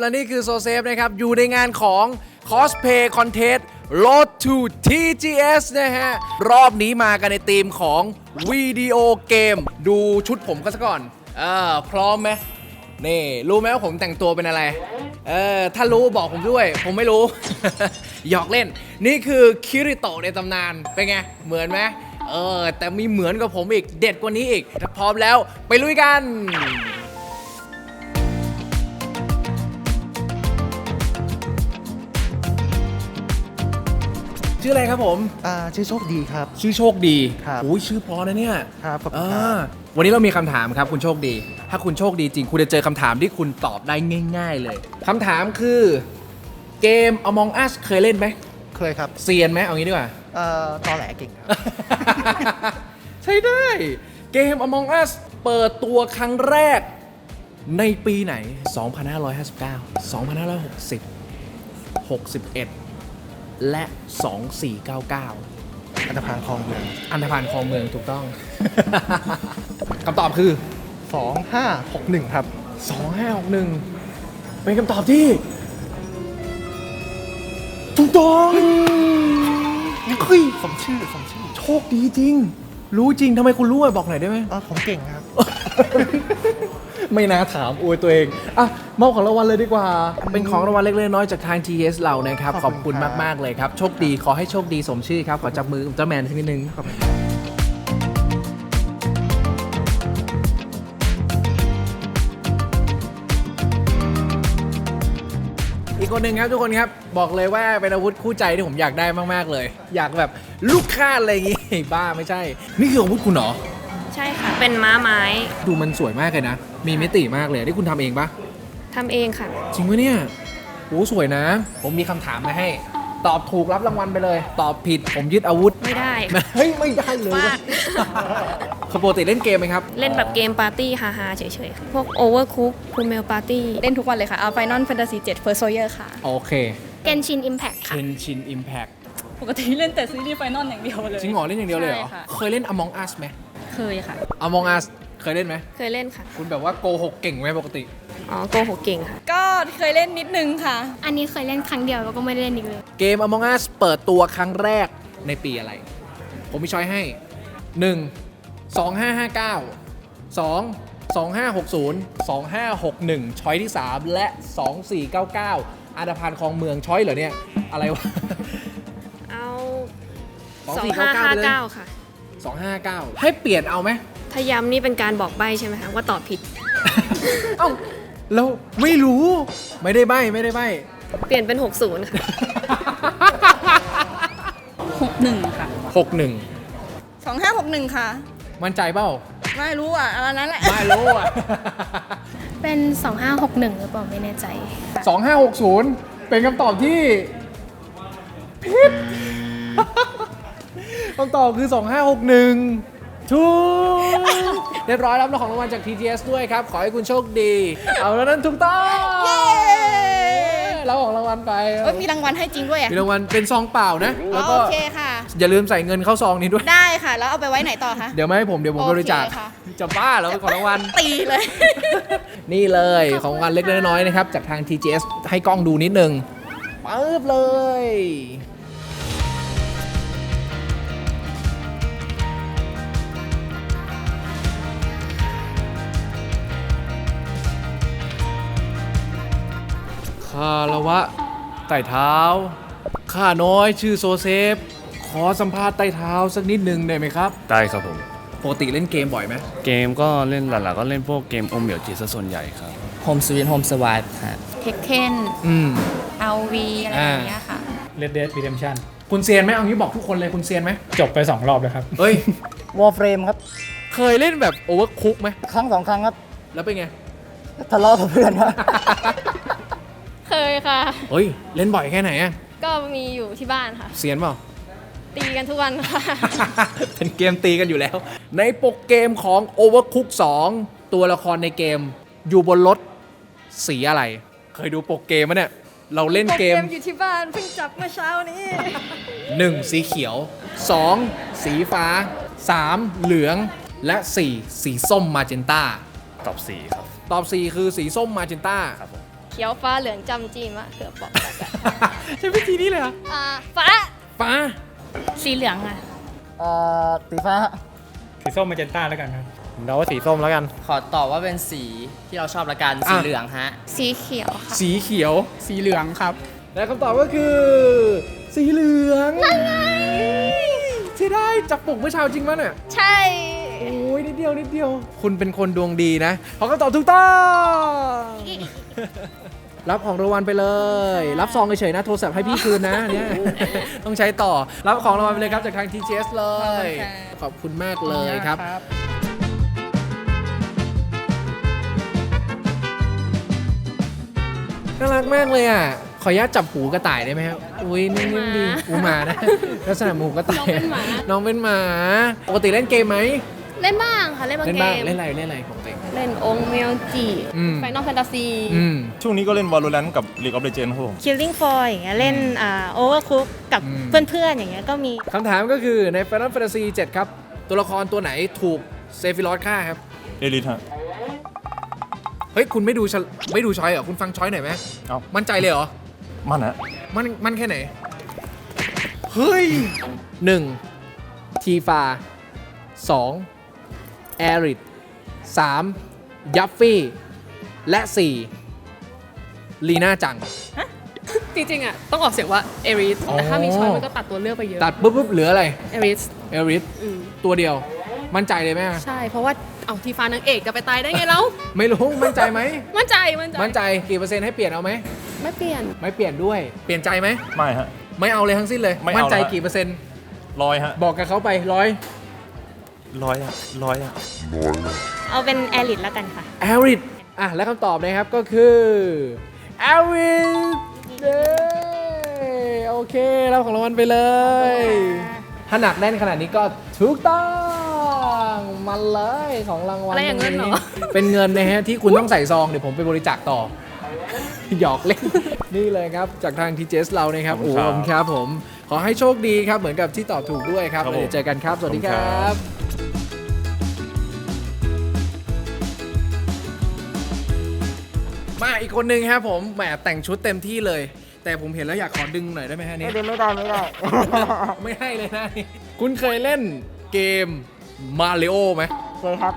และนี่คือโซเซฟนะครับ อยู่ในงานของ Cosplay Contest Road to TGS นะฮะ รอบนี้มากันในธีมของวิดีโอเกม ดูชุดผมก็ซะก่อนเออพร้อมไหมนี่ รู้ไหมว่าผมแต่งตัวเป็นอะไร เออ ถ้ารู้บอกผมด้วย ผมไม่รู้ หยอกเล่น นี่คือคิริโตะในตำนาน เป็นไง เหมือนไหมเออ แต่มีเหมือนกับผมอีก เด็ดกว่านี้อีกถ้าพร้อมแล้ว ไปลุยกัน ชื่ออะไรครับผม อ่าชื่อโชคดีครับ ชื่อโชคดีครับโอ้ยชื่อเพราะนะเนี่ยครับขอบคุณอ่ครับาวันนี้เรามีคำถามครับคุณโชคดี ถ้าคุณโชคดีจริง คุณจะเจอคำถามที่คุณตอบได้ง่าย ๆ เลยคำถามคือเกม Among Us เคยเล่นไหมเคยครับเซียนไหมเอางี้ดีกว่า เอ่อตอแหลเก่งครับ ใช่ได้ เกม Among Us เปิดตัวครั้งแรกในปีไหน 2559 2560 61 และ 2499 อันธพาลคลองเมืองอันธพาลคลองเมืองถูกต้อง คำตอบคือ 2561 ครับ 2561 เป็นคำตอบที่ ถูกต้องเฮ้ยสมชื่อสมชื่อโชคดีจริง รู้จริงทำไมคุณรู้อะบอกหน่อยได้ไหม อ่าผมเก่งครับ ไม่น่าถามอวยตัวเองอะมอบของรางวัลเลยดีกว่า เป็นของรางวัลเล็กๆน้อยๆจากทาง TS เรานะครับ ขขออบบคุคุณณครับ มากๆเลยครับ โชคดีขอให้โชคดีสมชื่อครับ ขอจับมือเจ้าแมนสักนิดนึงขอบคุณอีกคนหนึ่งครับทุกคนครับ บอกเลยว่าเป็นอาวุธคู่ใจที่ผมอยากได้มากๆเลย อยากแบบลูกค้าดอะไรอย่างงี้ บ้าไม่ใช่ นี่คืออาวุธคุณเหรอ ใช่ค่ะ เป็นม้าไม้ดูมันสวยมากเลยนะ มีมิติมากเลยที่คุณทำเองปะทำเองค่ะ จริงปะเนี่ยโอ้สวยนะ ผมมีคำถามมาให้ ตอบถูกรับรางวัลไปเลย ตอบผิดผมยึดอาวุธ ไม่ได้เฮ้ย ไม่ได้เลยฟาว่ะดเขาปกติเล่นเกมไหมครับ เล่นแบบเกมปาร์ตี้ฮาๆเฉยๆค่ะพวก Overcook คูเมลปาร์ตี้เล่นทุกวันเลยค่ะ เอา Final Fantasy 7 First Soldier ค่ะ โอเค Genshin Impact ค่ะ Kenshin Impact ปกติเล่นแต่ซีรีส์ Final อย่างเดียวเลย จริงเหรอเล่นอย่างเดียวเลยเหรอ ใช่ค่ะ เคยเล่น Among Us ไหม เคยค่ะ Among Us เคยเล่นไหม เคยเล่นค่ะ คุณแบบว่าโกหกเก่งไหมปกติ อ๋อโกหกเก่งค่ะ ก็เคยเล่นนิดนึงค่ะ อันนี้เคยเล่นครั้งเดียวแล้วก็ไม่ได้เล่นอีกเลย เกม Among Us เปิดตัวครั้งแรกในปีอะไร ผมมีช้อยให้ 1 2559 2 2560 2561 ช้อยที่ 3 และ 2499อาดาพานคลองเมืองช้อยเหรอเนี่ย อะไรวะ เอา2499ไปเลย2559ค่ะ 259 ให้เปลี่ยนเอาไหม ถ้าย้ำนี่เป็นการบอกใบใช่ไหมคะว่าตอบผิด เอ้าเราไม่รู้ไม่ได้ใบไม่ได้ใบเปลี่ยนเป็น 60ค่ะ61ค่ะ61 2561ค่ะ มั่นใจเปล่าไม่รู้อะอันนั้นแหละ ไม่รู้อะ เป็น 2561 หรือเปล่าไม่แน่ใจ 2560 เป็นคำตอบที่ผิด คำตอบคือ 2561ถูกเรียบร้อยรับของรางวัลจาก TTS ด้วยครับ ขอให้คุณโชคดี เอาแล้วนั้นถูกต้องรับของรางวัลไป เอ้ยมีรางวัลให้จริงด้วยอะมีรางวัลเป็นซองเปล่านะแล้วอ๋ก็อโอเคค่ะ อย่าลืมใส่เงินเข้าซองนี้ด้วย ได้ค่ะ แล้วเอาไปไว้ไหนต่อคะ เดี๋ยวไม่ให้ผมเดี๋ยวผมโอเคบริจาคค่ะ จะบ้าเหรอเป็นของรางวัล ตีเลย นี่เลยของรางวัลเล็กๆน้อยๆนะครับ จากทาง TGS ให้กล้องดูนิดนึงปึ๊บเลยาละวะ ไต่เท้า ข้าน้อยชื่อโซเซฟ ขอสัมภาษณ์ไต่เท้าสักนิดนึงได้ไหมครับ ได้ครับผม ปกติเล่นเกมบ่อยไหม เกมก็เล่นหลักๆก็เล่นพวกเกมอมเหมียวจีซะส่วนใหญ่ครับ Home Sweet Home Survive ฮะเทคเคนอืม เอาวีอะไรอย่างเงี้ยค่ะ Red Dead Redemption คุณเซียนไหมเอางี้บอกทุกคนเลยคุณเซียนไหมจบไป 2 รอบแล้วครับเฮ้ย Warframe ครับ เคยเล่นแบบโอเวอร์คุกไหม ครั้งสองครั้งครับ แล้วเป็นไง ทะเลาะกับเพื่อนครับเค ยค่ะ เฮ้ย เล่นบ่อยแค่ไหนอะก็มีอยู่ที่บ้านค่ะเซียนเปล่า ตีกันทุกวันค่ะ เป็นเกมตีกันอยู่แล้ว ในปกเกมของ Overcook 2 ตัวละครในเกม อยู่บนรถสีอะไร เคยดูปกเกมมั้ยเนี่ย เราเล่นเกม อยู่ที่บ้านเพิ่งจับเมื่อเช้านี้ 1 สีเขียว 2 สีฟ้า 3 เหลือง และ 4 สีส้มมาเจนต้า ตอบ4ครับ ตอบ 4 คือสีส้มมาเจนต้า ครับผมโเขียวฟ้าเหลืองจำจีมะเขือเปอกใช้วิธีนี้เลยเหรออ่าฟ้าฟ้าสีเหลืองอะเอ่อสีฟ้าฮะสีส้มมาเจนต้าแล้วกันครับผมเดาว่าสีส้มแล้วกัน ขอตอบว่าเป็นสีที่เราชอบละกันอะสีเหลืองฮะ สีเขียวค่ะ สีเขียว สีเหลืองครับ และคำตอบก็คือ สีเหลืองที่ได้จับปลุกเมื่อเช้าจริงมั้ยเนี่ย ใช่โอ้ยนิด เดียวนิดเดียว คุณเป็นคนดวงดีนะขอคำตอบถูกต้อง รับของรางวัลไปเลย รับซองเฉยๆนะ โทรศัพท์ให้พี่คืนนะเนี่ยต้องใช้ต่อ รับของรางวัลไปเลยครับจากทาง TGS เลย ขอบคุณมากเลยครับ น่ารักมากเลยอะ ขออนุญาตจับหูกระต่ายได้ไหมครับ อุ้ยนิ่งๆดีหูหมานะ ลักษณะหูกระต่าย น้องเป็นหมา น้องเป็นหมา ปกติเล่นเกมไหม เล่นบ้างค่ะ เล่นบางเล่นเกบ้างม เล่นอะไรเล่นอะไรปกติเล่นองค์เมลจีอืมไฟนอลแฟนตาซี อืม ช่วงนี้ก็เล่น Valorant กับ League of Legends ครับผม Killing Floor อย่างเงี้ยเล่นอ่า Overcook กับอืม เพื่อนๆอย่างเงี้ยก็มี คำถามก็คือใน Final Fantasy 7 ครับ ตัวละครตัวไหนถูกเซฟิลอสฆ่าครับ เอลิทฮะ เฮ้ย คุณไม่ดูชะไม่ดูช้อยเหรอ คุณฟังช้อยหน่อยไหมเอ้ามั่นใจเลยเหรอ มันฮะมันมันแค่ไหน เฮ้ยหนึ่งทีฟาสอง แอริดสามยัฟฟี่ และสี่ลีน่าจัง จริงๆอะต้องออกเสียงว่าเอริสอ๋อแต่ถ้ามีช้อยมันก็ตัดตัวเลือกไปเยอะตัดปุ๊บปุ๊บเหลืออะไรเอริสเอริดตัวเดียว มั่นใจเลยไหมใช่ เพราะว่าเอาทีฟ้านางเอกจะไปตายได้ไงแล้วไม่รู้มั่นใจไหมมั่นใจมั่นใจมั่นใจกี่เปอร์เซ็นต์ให้เปลี่ยนเอาไหมไม่เปลี่ยนไม่เปลี่ยนด้วยเปลี่ยนใจไหมไม่ฮะไม่เอาเลยทั้งสิ้นเลยไม่เอามั่นใจแล้วกี่เปอร์เซ็นต์ร้อยฮะบอกกับเขาไปร้อย ร้อยฮะร้อยฮะเอาเป็นแอริดแล้วกันค่ะ แอริดอะ และคำตอบนะครับก็คือแอริดเย้โอเค รับของรางวัลไปเลย ถ้าหนักแน่นขนาดนี้ก็ถูกต้องมันเลยของรางวัลอะไรอย่างเงินเหรอ เป็นเงินนะฮะที่คุณต้องใส่ซอง เดี๋ยวผมไปบริจาคต่อ หยอกเล่น นี่เลยครับ จากทางทีเจสเรานะครับขอบโอ้คุณครับขอบคุณครับผม ขอให้โชคดีครับ เหมือนกับที่ตอบถูกด้วยครับครับแล้วเดี๋ยวผมเจอกันครับ สวัสดีขอบคคุณรัครับบ มาอีกคนนึงครับผมแหมแต่งชุดเต็มที่เลย แต่ผมเห็นแล้วอยากขอดึงหน่อยได้ไหมฮะเนี่ยไม่ได้ไม่ได้ ไม่ให้เลยนะนี่คุณเคยเล่นเกมมาริโอไหมเคยครับ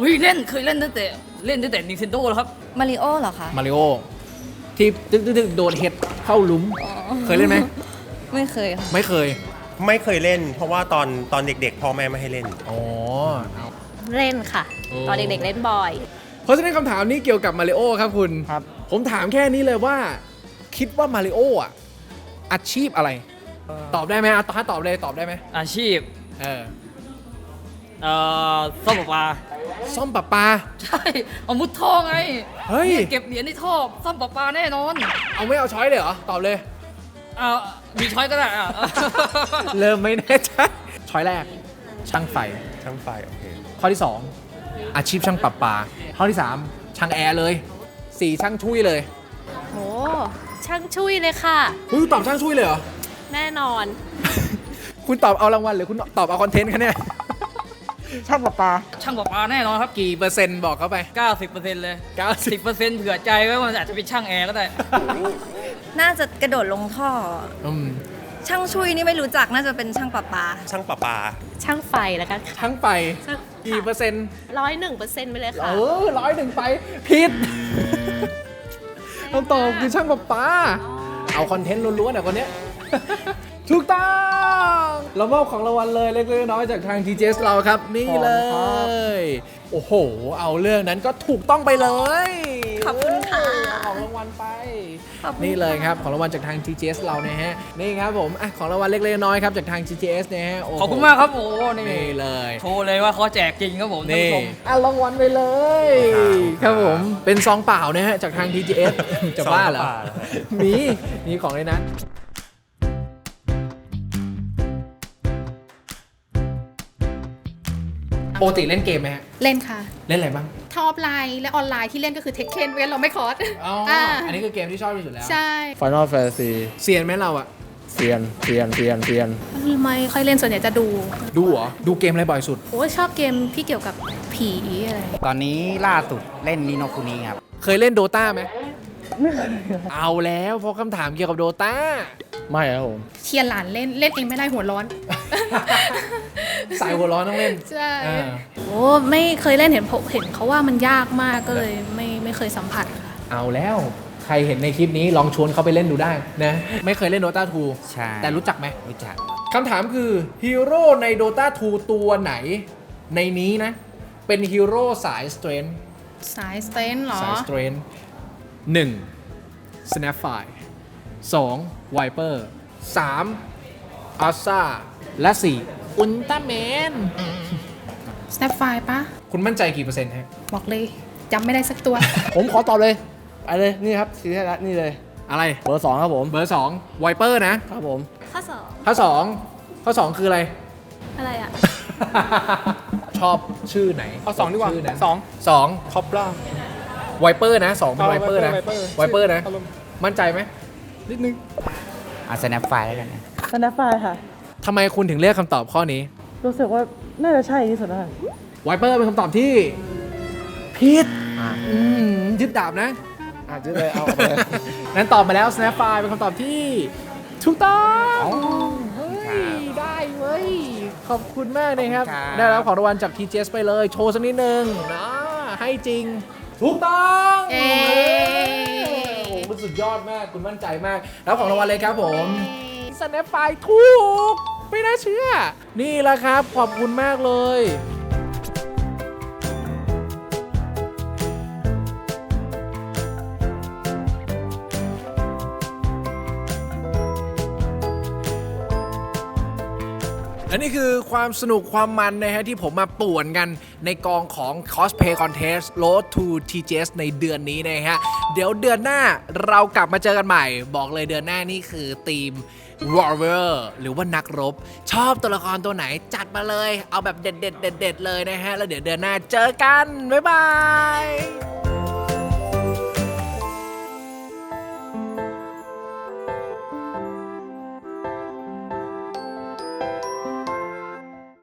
อุ้ยเล่นเคยเล่นตั้งแต่เล่นตั้งแต่ Nintendo แล้วครับมาริโอเหรอคะมาริโอที่ตึกตึกตึกโดดเห็ดเข้าหลุมเคยเล่นไหม ไม่เคยค่ะไม่เคย ไม่เคยเล่น เพราะว่าตอนตอนเด็กๆพ่อแม่ไม่ให้เล่น อ๋อเอาเล่นค่ะ โอ้ ตอนเด็กๆเล่นบ่อย เพราะฉะนั้นคำถามนี้เกี่ยวกับมาริโอครับคุณ ครับ ผมถามแค่นี้เลยว่า คิดว่ามาริโออะอาชีพอะไร ตอบได้ไหมอะถ้าตอบเลยตอบได้ไหมอาชีพ เออเอ่อซ่อมประปา ซ่อมประปา ใช่เอามุดท่อไงเฮ้ย นี่เก็บเหรียญในท่อซ่อมประปาแน่นอนเอาไม่เอาช้อยเลยเหรอ ตอบเลย เอามีช้อยก็ได้อะ เริ่มไม่แน่ใจช้อยแรก ช่างไฟ ช่างไฟโอเค ข้อที่ 2 อาชีพช่างปรับปาข้อที่ 3 ช่างแอร์เลย4ช่างช่วยเลยโหช่างช่วยเลยค่ะคุณตอบช่างช่วยเลยเหรอ แน่นอน คุณตอบเอารางวัลหรือคุณตอบเอาคอนเทนต์คะเนี่ยช่างประปา ช่างประปาแน่นอนครับ กี่เปอร์เซ็นต์บอกเข้าไป 90%เลย90 10%เผื่อใจไว้ว่ามันอาจจะเป็นช่างแอร์ก็ได้ น่าจะกระโดดลงท่อ อืมช่างชุยนี่ไม่รู้จักน่าจะเป็นช่างประปา ช่างประปา ช่างไฟแล้วกันค่ะช่างไป กี่เปอร์เซ็นต์ร้อยหนึ่งเปอร์เซ็นต์ไปเลยเอค่ะอร้อยหนึ่งไปผิดคำตอบคือช่างปรับปาเอาคอนเทนต์ล้วนๆอะคนเนี้ยถูกต้องเรามอบของรางวัลเลยเล็กๆน้อยๆจากทาง TGS เราครับ นี่เลย โอ้โห เอาเรื่องนั้นก็ถูกต้องไปเลย ขอบคุณค่ะ เอาของรางวัลไปนี่เลยครับของรางวัลจากทาง TGS เรานะฮะนี่ครับผมอะของรางวัลเล็กๆน้อยๆครับจากทาง TGS นะฮะโโหขอบคุณมากครับโอ้โหนี่นี่เลยโชว์เลยว่าเขาแจกจริงครับผมท่านนี่ผู้ชม อะรางวัลไปเลยครับผมเป็นซองเปล่านะฮะจากทาง TGS จะบ้าเหรอซองเปล่าเหรอมีมีของในนั้น ปกติเล่นเกมไหมฮะเล่นค่ะ เล่นอะไรบ้างถ้าออฟไลน์และออนไลน์ที่เล่นก็คือเทคเคนเว้นเราไม่คอร์ส อ๋ออ่า อันนี้คือเกมที่ชอบที่สุดแล้วใช่ Final Fantasy เซียนไหมเราอะเซียนเซียนเซียนเซียนไม่ค่อยเล่นส่วนใหญ่จะดูดูเหรอดูเกมอะไรบ่อยสุด โอ้ยชอบเกมที่เกี่ยวกับผีอะไร ตอนนี้ล่าสุดเล่นนิโนคุนีครับ เคยเล่นโดตาไหมเอาแล้วเพราะคำถามเกี่ยวกับโดตาไม่ครับผมเชียร์หลานเล่นเล่นเองไม่ได้หัวร้อน สายหัวร้อนต้องเล่นใช่อ่าโอ้ไม่เคยเล่นเห็นเห็นเขาว่ามันยากมากก็เลยไม่ไม่เคยสัมผัสค่ะ เอาแล้วใครเห็นในคลิปนี้ลองชวนเขาไปเล่นดูได้นะ ไม่เคยเล่น Dota 2 ใช่แต่รู้จักไหม รู้จัก คำถามคือฮีโร่ใน Dota 2 ตัวไหน ในนี้นะ เป็นฮีโร่สายสเตรนสายสเตนเหรอ สายสเตรนหนึ่ง Snapfire สอง Viper สาม a s a และสี่ อุลตร้าแมน สแนปไฟปะคุณมั่นใจกี่เปอร์เซ็นต์ฮะ บอกเลยจำไม่ได้สักตัว ผมขอตอบเลยไปเลยนี่ครับสีแท้นี่เลย อะไร เบอร์สองครับผม เบอร์สอง Viper นะ ครับผม ข้อสองข้อสองข้อสองคืออะไร อะไรอะ ชอบชื่อไหนเอาสองดีกว่าชื่นั้นสองสองคอปล่า ไวเปอร์นะสองเป็นเอาไวเปอร์นะ Viper ไวเปอร์นะอารมณ์มั่นใจไหมนิดนึงเอาสแนปไฟแล้วกันนะสแนปไฟค่ะ ทำไมคุณถึงเลือกคำตอบข้อนี้ รู้สึกว่าน่าจะใช่ที่สุดแล้วค่ะไวเปอร์เป็นคำตอบที่ผิดอืมยึดดาบนะ อาจจะเลยเอาไปเลย นั้นตอบมาแล้ว Snapfire เป็นคำตอบที่ถูกต้องเฮ้ย ได้เว้ย ขอบคุณมากนะครับ ขอบคุณครับ ได้รับของรางวัลจาก TGS ไปเลย โชว์สักนิดนึงนะให้จริง ถูกต้องเย้ โอ้โหมันสุดยอดมาก คุณมั่นใจมาก แล้วของรางวัลเลยครับผม Snapfire ถูก ไม่น่าเชื่อ นี่แหละครับ ขอบคุณมากเลย และนี่คือความสนุกความมันนะฮะที่ผมมาป่วนกันในกองของ Cosplay Contest Road to TGS ในเดือนนี้นะฮะ เดี๋ยวเดือนหน้าเรากลับมาเจอกันใหม่ บอกเลยเดือนหน้านี่คือทีม Warrior หรือว่านักรบ ชอบตัวละครตัวไหนจัดมาเลย เอาแบบเด็ดๆเด็ดๆเลยนะฮะ แล้วเดี๋ยวเดือนหน้าเจอกัน บ๊ายบาย